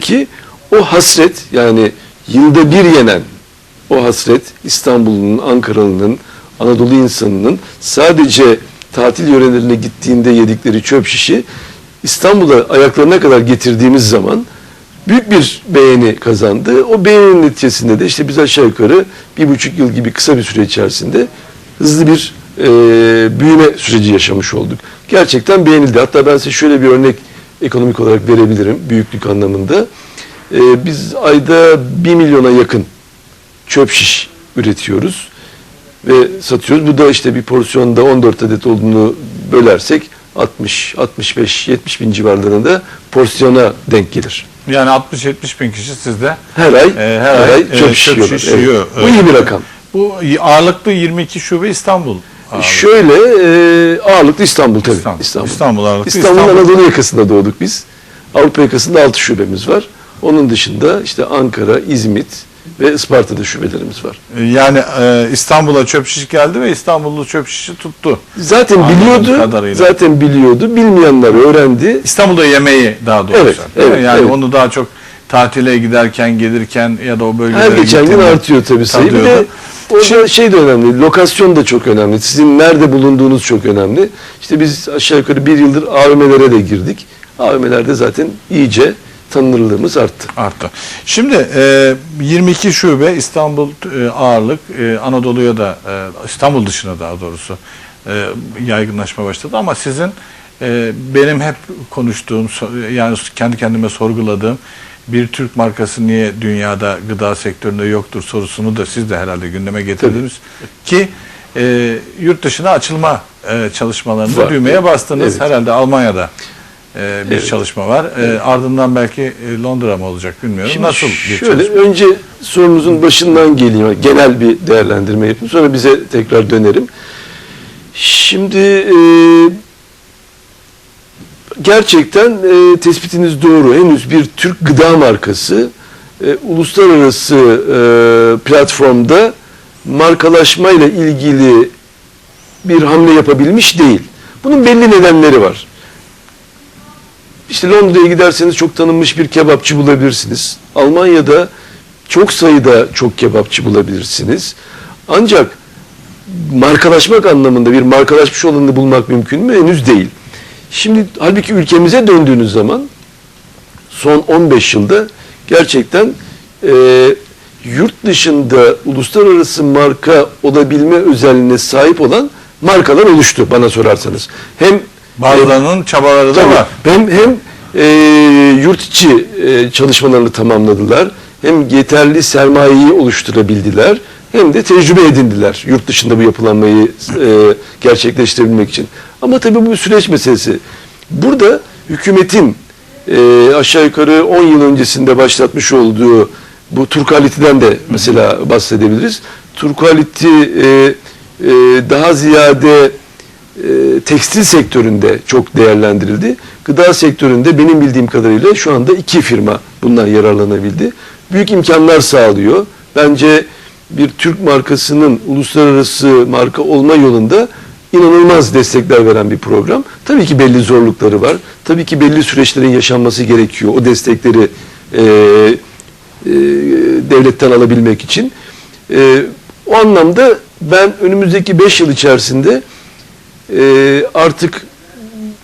Ki o hasret yani yılda bir yenen o hasret İstanbul'un, Ankaralı'nın, Anadolu insanının sadece tatil yörelerine gittiğinde yedikleri çöp şişi İstanbul'a ayaklarına kadar getirdiğimiz zaman büyük bir beğeni kazandı. O beğeninin neticesinde de işte biz aşağı yukarı bir buçuk yıl gibi kısa bir süre içerisinde hızlı bir e, büyüme süreci yaşamış olduk. Gerçekten beğenildi. Hatta ben size şöyle bir örnek ekonomik olarak verebilirim büyüklük anlamında. E, biz ayda 1 milyona yakın çöp şiş üretiyoruz ve satıyoruz. Bu da işte bir porsiyonda 14 adet olduğunu bölersek 60, 65, 70 bin civarlarında porsiyona denk gelir. Yani 60-70 bin kişi sizde Her ay, e, her, ay, e, çöp şiş yiyorlar. şiş yiyor. Evet. Bu iyi bir rakam. Bu ağırlıklı 22 şube İstanbul. Ağırlıklı. Şöyle e, ağırlıklı İstanbul tabii. İstanbul. İstanbul. İstanbul ağırlıklı. İstanbul'un İstanbul. Anadolu yakasında doğduk biz. Avrupa yakasında 6 şubemiz var. Onun dışında işte Ankara, İzmit ve Isparta'da şubelerimiz var. Yani e, İstanbul'a çöp şiş geldi ve İstanbullu çöp şişi tuttu. Zaten Anladığım biliyordu. kadarıyla. Zaten biliyordu. Bilmeyenler öğrendi. İstanbul'da yemeği daha doğrusu. Evet, evet, yani evet. onu daha çok tatile giderken, gelirken ya da o bölgelere Her geçen gün artıyor tabii sayı. Bir de. Orada şey de önemli, lokasyon da çok önemli. Sizin nerede bulunduğunuz çok önemli. İşte biz aşağı yukarı bir yıldır AVM'lere de girdik. AVM'lerde zaten iyice tanınırlığımız arttı. Arttı. Şimdi e, 22 şube İstanbul e, ağırlık e, Anadolu'ya da e, İstanbul dışına daha doğrusu e, yaygınlaşma başladı ama sizin e, benim hep konuştuğum yani kendi kendime sorguladığım bir Türk markası niye dünyada gıda sektöründe yoktur sorusunu da siz de herhalde gündeme getirdiniz ki e, yurt dışına açılma e, çalışmalarını Var. düğmeye bastınız Evet. herhalde Almanya'da e, bir Evet. çalışma var. E, ardından belki e, Londra mı olacak bilmiyorum. Şimdi Nasıl bir şöyle çalışma? önce sorunuzun başından geleyim. Genel bir değerlendirme yapayım. Sonra bize tekrar dönerim. Şimdi e, gerçekten e, tespitiniz doğru. Henüz bir Türk gıda markası e, uluslararası e, platformda markalaşmayla ilgili bir hamle yapabilmiş değil. Bunun belli nedenleri var. İşte Londra'ya giderseniz çok tanınmış bir kebapçı bulabilirsiniz. Almanya'da çok sayıda çok kebapçı bulabilirsiniz. Ancak markalaşmak anlamında bir markalaşmış olanını bulmak mümkün mü? Henüz değil. Şimdi halbuki ülkemize döndüğünüz zaman son 15 yılda gerçekten e, yurt dışında uluslararası marka olabilme özelliğine sahip olan markalar oluştu bana sorarsanız. Hem Bazılarının çabaları da Tabii. var. Hem hem e, yurt içi e, çalışmalarını tamamladılar. Hem yeterli sermayeyi oluşturabildiler. Hem de tecrübe edindiler yurt dışında bu yapılanmayı e, gerçekleştirebilmek için. Ama tabii bu bir süreç meselesi. Burada hükümetin e, aşağı yukarı 10 yıl öncesinde başlatmış olduğu bu Turkalitiden de mesela bahsedebiliriz. Turkaliti e, e, daha ziyade e, tekstil sektöründe çok değerlendirildi. Gıda sektöründe benim bildiğim kadarıyla şu anda iki firma bundan yararlanabildi. Büyük imkanlar sağlıyor. Bence bir Türk markasının uluslararası marka olma yolunda inanılmaz destekler veren bir program. Tabii ki belli zorlukları var. Tabii ki belli süreçlerin yaşanması gerekiyor. O destekleri e, e, devletten alabilmek için. E, o anlamda ben önümüzdeki 5 yıl içerisinde e, artık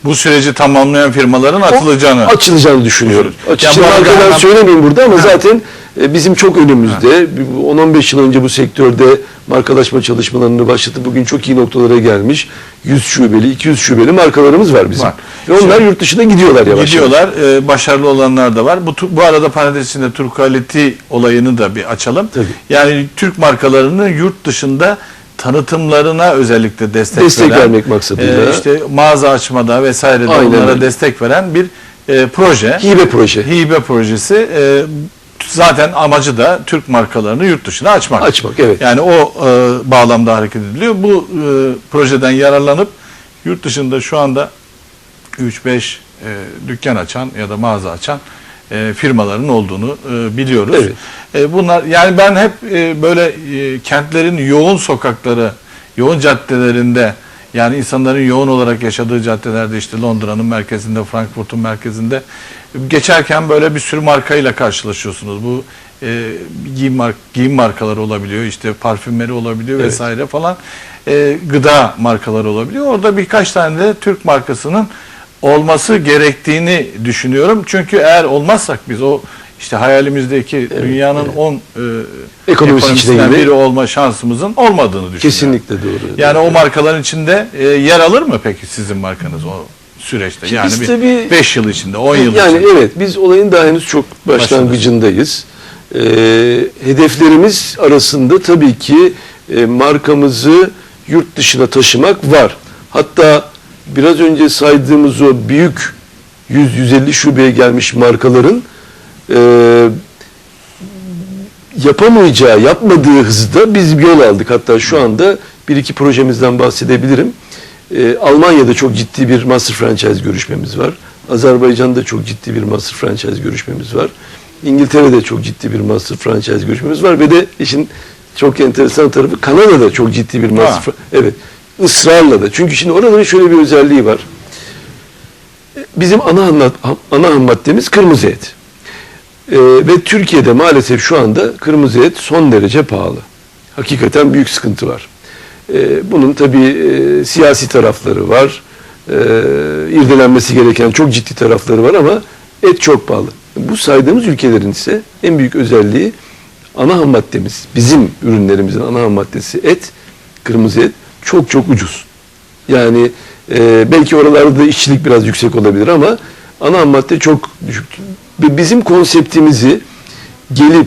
Bu süreci tamamlayan firmaların atılacağını. açılacağını düşünüyorum. Ya Açılacağını bu arada kadar hemen- söylemeyeyim burada ama zaten e, bizim çok önümüzde. Bu 10-15 yıl önce bu sektörde markalaşma çalışmalarını başlatıp bugün çok iyi noktalara gelmiş. 100 şubeli, 200 şubeli markalarımız var bizim. Var. Ve onlar yurt dışına gidiyorlar yavaş. Gidiyorlar. e, başarılı olanlar da var. Bu, bu arada parantez içinde Turkaliti olayını da bir açalım. Tabii. Yani Türk markalarının yurt dışında tanıtımlarına özellikle destek, Destek veren, vermek maksadıyla. e, işte mağaza açmada vesairede Aynen onlara öyle. destek veren bir e, proje. Hibe proje. Hibe projesi. E, zaten amacı da Türk markalarını yurt dışına açmak. Açmak, evet. Yani o e, bağlamda hareket ediliyor. Bu e, projeden yararlanıp yurt dışında şu anda 3-5 e, dükkan açan ya da mağaza açan e, firmaların olduğunu e, biliyoruz. Evet. E, bunlar yani ben hep e, böyle e, kentlerin yoğun sokakları, yoğun caddelerinde Yani insanların yoğun olarak yaşadığı caddelerde işte Londra'nın merkezinde, Frankfurt'un merkezinde geçerken böyle bir sürü markayla karşılaşıyorsunuz. Bu e, giyim, mark, giyim markaları olabiliyor, işte parfümleri olabiliyor Evet. vesaire falan. E, gıda markaları olabiliyor. Orada birkaç tane de Türk markasının olması gerektiğini düşünüyorum. Çünkü eğer olmazsak biz o işte hayalimizdeki dünyanın 10 e, Ekonomisi içine ekonomisinden biri olma şansımızın olmadığını düşünüyorum. Kesinlikle doğru. Yani o markaların içinde e, yer alır mı peki sizin markanız o süreçte? Şimdi Yani biz bir tabii- 5 yıl içinde, 10 yıl yani içinde. evet biz olayın daha henüz çok başlangıcındayız. Ee, hedeflerimiz arasında tabii ki e, markamızı yurt dışına taşımak var. Hatta biraz önce saydığımız o büyük 100-150 şubeye gelmiş markaların e, yapamayacağı, yapmadığı hızda biz yol aldık. Hatta şu anda bir iki projemizden bahsedebilirim. Ee, Almanya'da çok ciddi bir master franchise görüşmemiz var. Azerbaycan'da çok ciddi bir master franchise görüşmemiz var. İngiltere'de çok ciddi bir master franchise görüşmemiz var ve de işin çok enteresan tarafı Kanada'da çok ciddi bir master Ha. Evet. ısrarla da. Çünkü şimdi oranın şöyle bir özelliği var. Bizim ana ham, ana ham maddemiz kırmızı et. Ee, ve Türkiye'de maalesef şu anda kırmızı et son derece pahalı. Hakikaten büyük sıkıntı var. Ee, bunun tabii e, siyasi tarafları var. Ee, irdelenmesi gereken çok ciddi tarafları var ama et çok pahalı. Bu saydığımız ülkelerin ise en büyük özelliği ana ham maddemiz, bizim ürünlerimizin ana ham maddesi et, kırmızı et çok çok ucuz. Yani e, belki oralarda da işçilik biraz yüksek olabilir ama ana ham madde çok düşük. Bizim konseptimizi gelip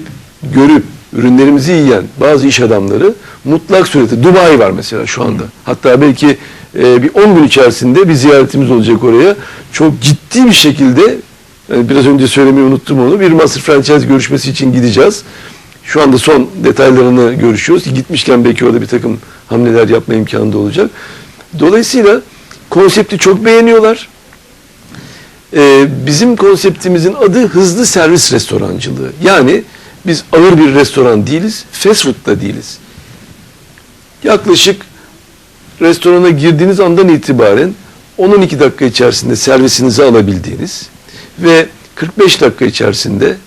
görüp ürünlerimizi yiyen bazı iş adamları mutlak surette Dubai var mesela şu anda. Hatta belki e, bir 10 gün içerisinde bir ziyaretimiz olacak oraya. Çok ciddi bir şekilde yani biraz önce söylemeyi unuttum onu. Bir master franchise görüşmesi için gideceğiz. Şu anda son detaylarını görüşüyoruz. Gitmişken belki orada bir takım hamleler yapma imkanı da olacak. Dolayısıyla konsepti çok beğeniyorlar. Ee, bizim konseptimizin adı hızlı servis restorancılığı. Yani biz ağır bir restoran değiliz, fast food da değiliz. Yaklaşık restorana girdiğiniz andan itibaren 10-12 dakika içerisinde servisinizi alabildiğiniz ve 45 dakika içerisinde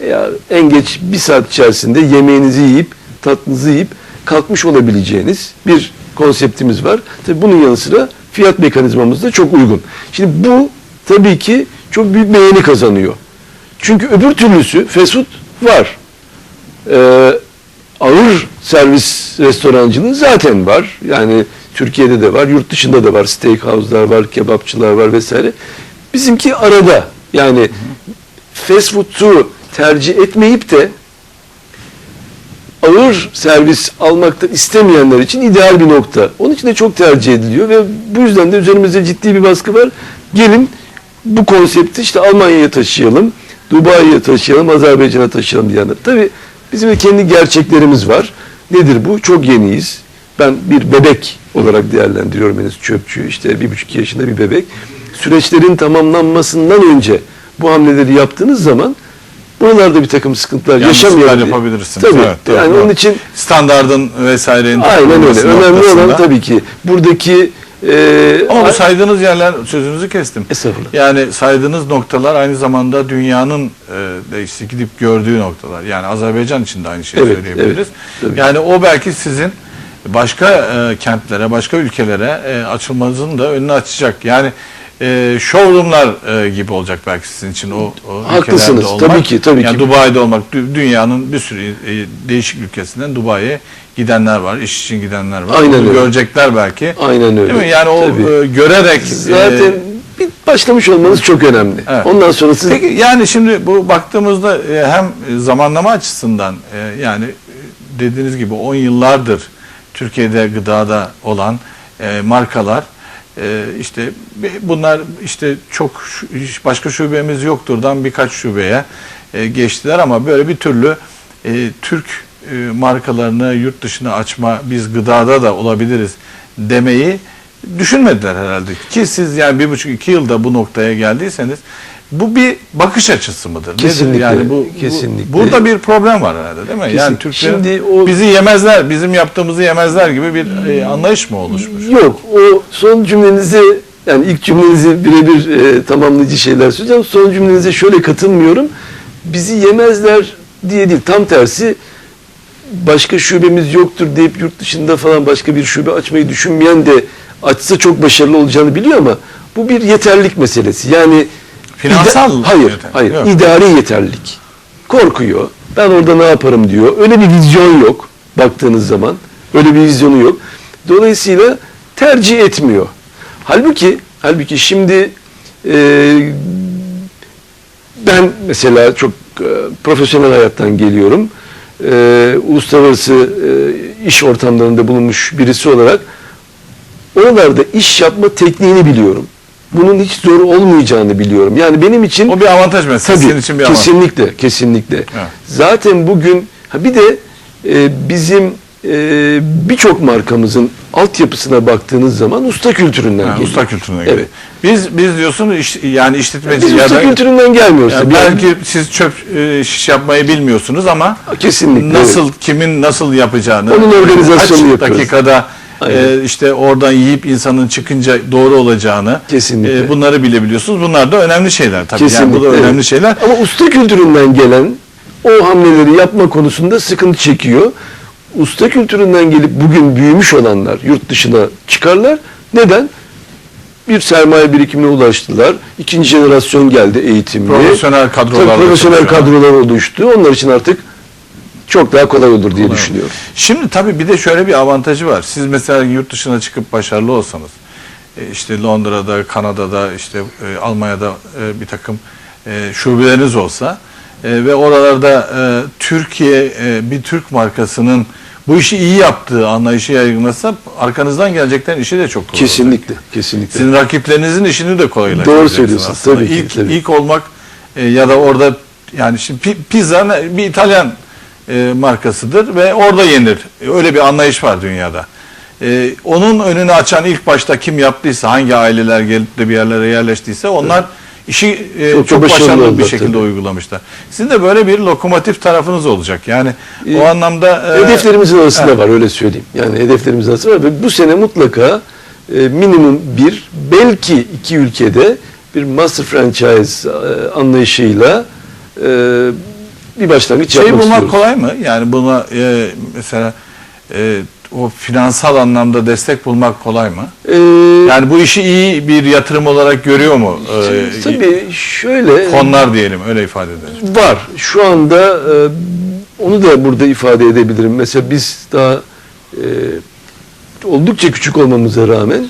veya en geç bir saat içerisinde yemeğinizi yiyip tatlınızı yiyip kalkmış olabileceğiniz bir konseptimiz var. Tabii bunun yanı sıra fiyat mekanizmamız da çok uygun. Şimdi bu tabii ki çok büyük beğeni kazanıyor. Çünkü öbür türlüsü fast food var. Ee, ağır servis restorancılığı zaten var. Yani Türkiye'de de var, yurt dışında da var. Steakhouse'lar var, kebapçılar var vesaire. Bizimki arada. Yani fast food'u tercih etmeyip de ağır servis almakta istemeyenler için ideal bir nokta. Onun için de çok tercih ediliyor ve bu yüzden de üzerimizde ciddi bir baskı var. Gelin bu konsepti işte Almanya'ya taşıyalım, Dubai'ye taşıyalım, Azerbaycan'a taşıyalım diyenler. Tabii bizim de kendi gerçeklerimiz var. Nedir bu? Çok yeniyiz. Ben bir bebek olarak değerlendiriyorum henüz çöpçü işte bir buçuk yaşında bir bebek. Süreçlerin tamamlanmasından önce bu hamleleri yaptığınız zaman buralarda bir takım sıkıntılar yaşamayabilir. yapabilirsiniz. Tabii. Evet, yani doğru. onun için standardın vesairenin aynen öyle. Önemli noktasında. olan tabii ki buradaki e, Ama bu saydığınız yerler sözünüzü kestim. Estağfurullah. Yani saydığınız noktalar aynı zamanda dünyanın e, de işte gidip gördüğü noktalar. Yani Azerbaycan için de aynı şeyi Evet, söyleyebiliriz. evet, tabii. yani o belki sizin başka e, kentlere, başka ülkelere e, açılmanızın da önünü açacak. Yani e, showroomlar e, gibi olacak belki sizin için o, o Haklısınız. ülkelerde olmak. Tabii ki, tabii yani ki. Dubai'de olmak, dü- dünyanın bir sürü e, değişik ülkesinden Dubai'ye gidenler var, iş için gidenler var. Aynen Onu öyle. görecekler belki. Aynen öyle. Değil mi? Yani o Tabii. e, görerek zaten e, bir başlamış olmanız çok önemli. Evet. Ondan sonra siz Peki yani şimdi bu baktığımızda e, hem zamanlama açısından e, yani e, dediğiniz gibi 10 yıllardır Türkiye'de gıdada olan e, markalar e, işte bunlar işte çok başka şubemiz yokturdan birkaç şubeye e, geçtiler ama böyle bir türlü e, Türk e, markalarını yurt dışına açma biz gıdada da olabiliriz demeyi düşünmediler herhalde. Ki siz yani bir buçuk iki yılda bu noktaya geldiyseniz Bu bir bakış açısı mıdır? Nedir? Kesinlikle, Yani bu, bu- kesinlikle. burada bir problem var herhalde değil mi? Yani Kesin- Türkler Şimdi o- bizi yemezler, bizim yaptığımızı yemezler gibi bir e, anlayış mı oluşmuş? Yok o son cümlenize yani ilk cümlenizi birebir e, tamamlayıcı şeyler söyleyeceğim. Son cümlenize şöyle katılmıyorum. Bizi yemezler diye değil. Tam tersi başka şubemiz yoktur deyip yurt dışında falan başka bir şube açmayı düşünmeyen de açsa çok başarılı olacağını biliyor ama bu bir yeterlik meselesi. Yani Finansal ida- hayır, yeter- hayır. yok. idari yeterlilik. Korkuyor. Ben orada ne yaparım diyor. Öyle bir vizyon yok baktığınız zaman. Öyle bir vizyonu yok. Dolayısıyla tercih etmiyor. Halbuki halbuki şimdi e, ben mesela çok e, profesyonel hayattan geliyorum. E, uluslararası e, iş ortamlarında bulunmuş birisi olarak oralarda iş yapma tekniğini biliyorum. Bunun hiç zor olmayacağını biliyorum. Yani benim için O bir avantaj mesela. Tabii, Senin için bir avantaj. kesinlikle, kesinlikle. Zaten bugün ha bir de e, bizim e, birçok markamızın altyapısına baktığınız zaman usta kültüründen Ha, geliyor. usta kültürüne göre. Evet. Biz biz diyorsun iş, yani işletmeci Biz ya usta da kültüründen gelmiyoruz. yani belki siz çöp e, şiş yapmayı bilmiyorsunuz ama Kesinlikle, nasıl kimin nasıl yapacağını Onun organizasyonunu yapıyoruz. dakikada e, Aynen. işte oradan yiyip insanın çıkınca doğru olacağını Kesinlikle. e, bunları bilebiliyorsunuz. Bunlar da önemli şeyler tabii. Yani bu da evet. önemli şeyler. Ama usta kültüründen gelen o hamleleri yapma konusunda sıkıntı çekiyor. Usta kültüründen gelip bugün büyümüş olanlar yurt dışına çıkarlar. Neden? Bir sermaye birikimine ulaştılar. İkinci jenerasyon geldi eğitimli. Profesyonel kadrolarla Tabii profesyonel kadrolar oluştu. Onlar için artık çok daha kolay olur diye Kolay. düşünüyorum. Şimdi tabii bir de şöyle bir avantajı var. Siz mesela yurt dışına çıkıp başarılı olsanız, e, işte Londra'da, Kanada'da, işte e, Almanya'da e, bir takım şubeleriniz olsa ve oralarda Türkiye bir Türk markasının bu işi iyi yaptığı anlayışı yaygınlaşsa arkanızdan geleceklerin işi de çok kolay olacak. Kesinlikle, kesinlikle. Sizin rakiplerinizin işini de kolaylaştıracaksınız Doğru söylüyorsun, aslında. tabii ki, İlk, tabii. ilk olmak ya da orada yani şimdi pi- pizza bir İtalyan e, markasıdır ve orada yenir. Öyle bir anlayış var dünyada. E, onun önünü açan ilk başta kim yaptıysa, hangi aileler gelip de bir yerlere yerleştiyse onlar işi e, Çok çok, başarılı başarılı bir şekilde tabii. uygulamışlar. Sizin de böyle bir lokomotif tarafınız olacak. Yani E, o anlamda e, Hedeflerimizin arasında evet. var öyle söyleyeyim. Yani hedeflerimizin arasında var ve bu sene mutlaka e, minimum bir belki iki ülkede bir master franchise e, anlayışıyla e, bir başlangıç Şey yapmak bulmak istiyoruz. kolay mı? Yani buna e, mesela e, o finansal anlamda destek bulmak kolay mı? E, Yani bu işi iyi bir yatırım olarak görüyor mu? E, tabii şöyle Fonlar diyelim öyle ifade edelim. var. Şu anda e, onu da burada ifade edebilirim. Mesela biz daha e, oldukça küçük olmamıza rağmen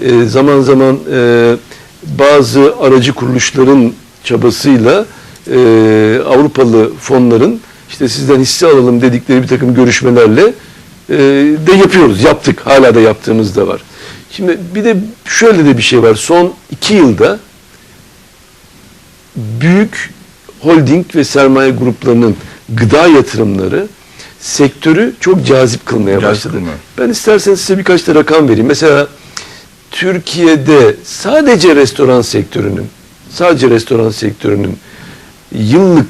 e, zaman zaman e, bazı aracı kuruluşların çabasıyla e, Avrupalı fonların işte sizden hisse alalım dedikleri bir takım görüşmelerle e, de yapıyoruz. Yaptık. Hala da yaptığımız da var. Şimdi bir de şöyle de bir şey var. Son iki yılda büyük holding ve sermaye gruplarının gıda yatırımları sektörü çok cazip kılmaya Cazip başladı. Ben isterseniz size birkaç da rakam vereyim. Mesela Türkiye'de sadece restoran sektörünün sadece restoran sektörünün yıllık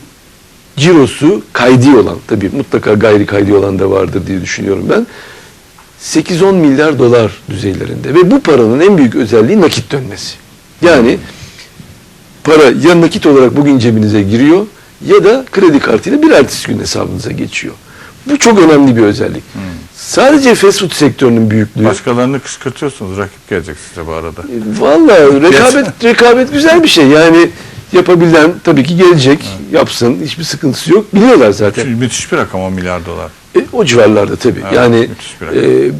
cirosu kaydi olan tabii mutlaka gayri kaydi olan da vardır diye düşünüyorum ben. 8-10 milyar dolar düzeylerinde ve bu paranın en büyük özelliği nakit dönmesi. Yani para ya nakit olarak bugün cebinize giriyor ya da kredi kartıyla bir ertesi gün hesabınıza geçiyor. Bu çok önemli bir özellik. Sadece fast food sektörünün büyüklüğü. Başkalarını kışkırtıyorsunuz. Rakip gelecek size bu arada. Vallahi rekabet rekabet güzel bir şey. Yani yapabilen tabii ki gelecek, yapsın. Hiçbir sıkıntısı yok. Biliyorlar zaten. Müthiş bir rakam 10 milyar dolar. E, o civarlarda tabii. Evet, yani e,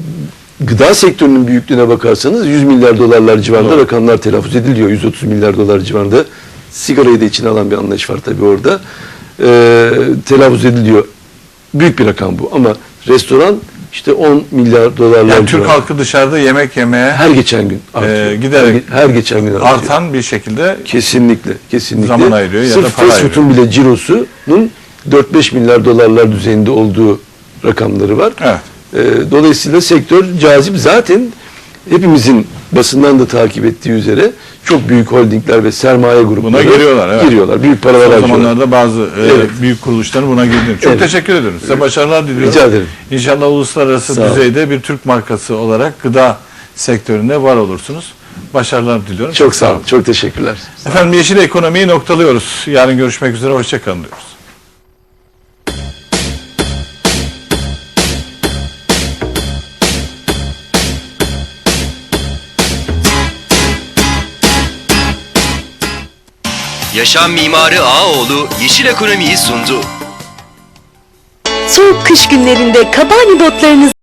gıda sektörünün büyüklüğüne bakarsanız 100 milyar dolarlar civarında Doğru. rakamlar telaffuz ediliyor. 130 milyar dolar civarında. Sigarayı da içine alan bir anlayış var tabii orada. E, telaffuz ediliyor. Büyük bir rakam bu ama restoran işte 10 milyar dolarlar Yani Türk civarında. halkı dışarıda yemek yemeye her geçen gün artıyor. giderek her, her geçen gün artıyor. artan bir şekilde Kesinlikle, kesinlikle. Zaman ayırıyor ya Sırf da para food'un bile cirosunun 4-5 milyar dolarlar düzeyinde olduğu rakamları var. evet. Ee, dolayısıyla sektör cazip. Zaten hepimizin basından da takip ettiği üzere çok büyük holdingler ve sermaye grupları Buna giriyorlar, evet. Giriyorlar. Büyük paralar Son harcıyorlar. zamanlarda bazı e, Evet. büyük kuruluşların buna girdiğini. Çok Evet. teşekkür ederim. Size başarılar diliyorum. Rica ederim. İnşallah uluslararası Sağ olun. düzeyde bir Türk markası olarak gıda sektöründe var olursunuz. Başarılar diliyorum. Çok sağ olun. Çok teşekkürler. Efendim yeşil ekonomiyi noktalıyoruz. Yarın görüşmek üzere. Hoşçakalın diyoruz. Yaşam Mimarı Ağaoğlu Yeşil Ekonomi'yi sundu. Soğuk kış günlerinde Kabani botlarınızı